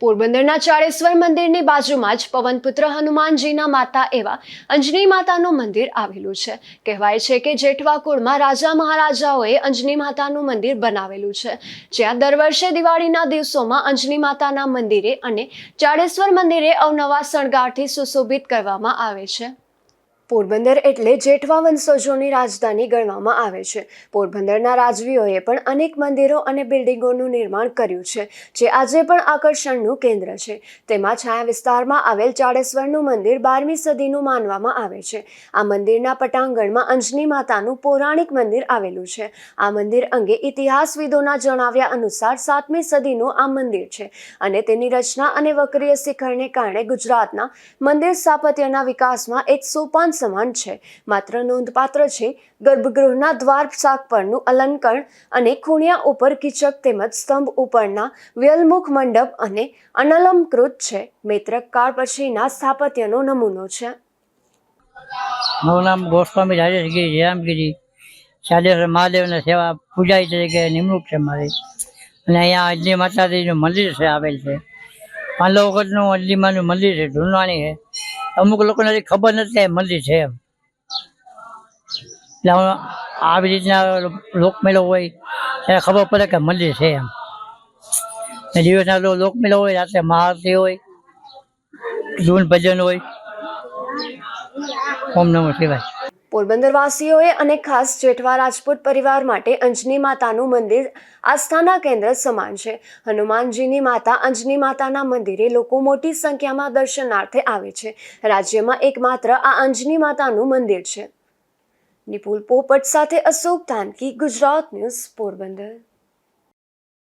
પોરબંદરના ચાળેશ્વર મંદિરની બાજુમાં જ પવનપુત્ર હનુમાનજીના માતા એવા અંજની માતાનું મંદિર આવેલું છે. કહેવાય છે કે જેઠવા કુળમાં રાજા મહારાજાઓએ અંજની માતાનું મંદિર બનાવેલું છે. જ્યાં દર વર્ષે દિવાળીના દિવસોમાં અંજની માતાના મંદિરે અને ચાળેશ્વર મંદિરે અવનવા શણગારથી સુશોભિત કરવામાં આવે છે. પોરબંદર એટલે જેઠવા વંશજોની રાજધાની ગણવામાં આવે છે. પોરબંદરના રાજવીઓએ પણ અનેક મંદિરો અને બિલ્ડિંગોનું નિર્માણ કર્યું છે, જે આજે પણ આકર્ષણનું કેન્દ્ર છે. તેમાં છાયા વિસ્તારમાં આવેલ ચાળેશ્વરનું મંદિર બારમી સદીનું માનવામાં આવે છે. આ મંદિરના પટાંગણમાં અંજની માતાનું પૌરાણિક મંદિર આવેલું છે. આ મંદિર અંગે ઇતિહાસવિદોના જણાવ્યા અનુસાર સાતમી સદીનું આ મંદિર છે અને તેની રચના અને વક્રીય શિખરને કારણે ગુજરાતના મંદિર સ્થાપત્યના વિકાસમાં એક સોપાન સમાન છે. માત્ર નોંધપાત્ર છે, ગર્ભગૃહના દ્વાર શાક પરનું અલંકરણ અને ખૂણિયા ઉપર કિચક તેમજ સ્તંભ ઉપરના વ્યલમુખ મંડપ અને અનલંકૃત છે. મૈત્રક કાળ પછીના સ્થાપત્યનો નમૂનો છે. મારું નામ ગોસ્વામી રાજેશગીરી જયરામગીરી ચાલેશ્વર મહાદેવના સેવા પૂજારી તરીકે નિમણૂક છે મારી. અને અહીંયા અજલી માતાજીનું મંદિર છે, આવેલ છે. પાંડવ વખતનું અજલીમાનું મંદિર છે ઢૂંઢવાની છે. અમુક લોકોને હજી ખબર નથી મંદિર છે એમ. એટલે આવી રીતના લોકમેળો હોય ત્યારે ખબર પડે કે મંદિર છે એમ. દિવસના લોકમેળો હોય, રાત્રે મહાઆરતી હોય, ધૂન ભજન હોય, ઓમ નમઃ શિવાય. પોરબંદરવાસીઓએ અને ખાસ જેઠવા રાજપૂત પરિવાર માટે અંજની માતાનું મંદિર આસ્થાના કેન્દ્ર સમાન છે. હનુમાનજીની માતા અંજની માતાના મંદિરે લોકો મોટી સંખ્યામાં દર્શનાર્થે આવે છે. રાજ્યમાં એકમાત્ર આ અંજની માતાનું મંદિર છે. નિપુલ પોપટ સાથે અશોક તાનકી ગુજરાત ન્યૂઝ પોરબંદર.